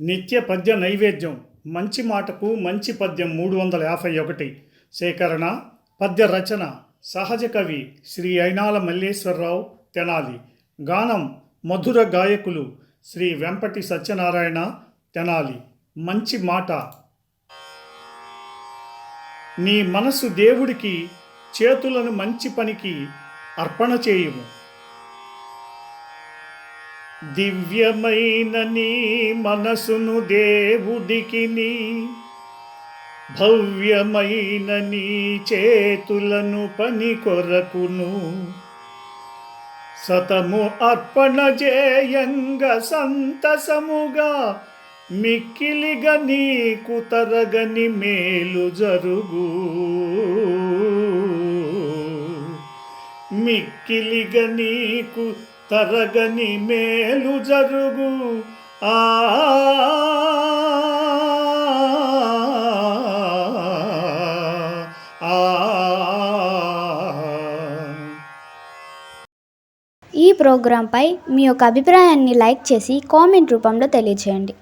నిత్య పద్య నైవేద్యం. మంచి మాటకు మంచి పద్యం మూడు వందల యాభై ఒకటి. సేకరణ పద్య రచన సహజ కవి శ్రీ అయినాల మల్లేశ్వరరావు తెనాలి. గానం మధుర గాయకులు శ్రీ వెంపటి సత్యనారాయణ తెనాలి. మంచి మాట. నీ మనసు దేవుడికి చేతులను మంచి పనికి అర్పణ చేయుము. దివ్యమైన నీ మనసును దేవుడికి నీ భవ్యమైన నీ చేతులను పని కొరకును. సతము అర్పణ చేయంగ సంతసముగా మిక్కిలిగా నీకు తరగని మేలు జరుగు మిక్కిలిగా నీకు తరగని మేలు జరుగు. ఆ ఈ ప్రోగ్రాంపై మీ యొక్క అభిప్రాయాన్ని లైక్ చేసి కామెంట్ రూపంలో తెలియచేయండి.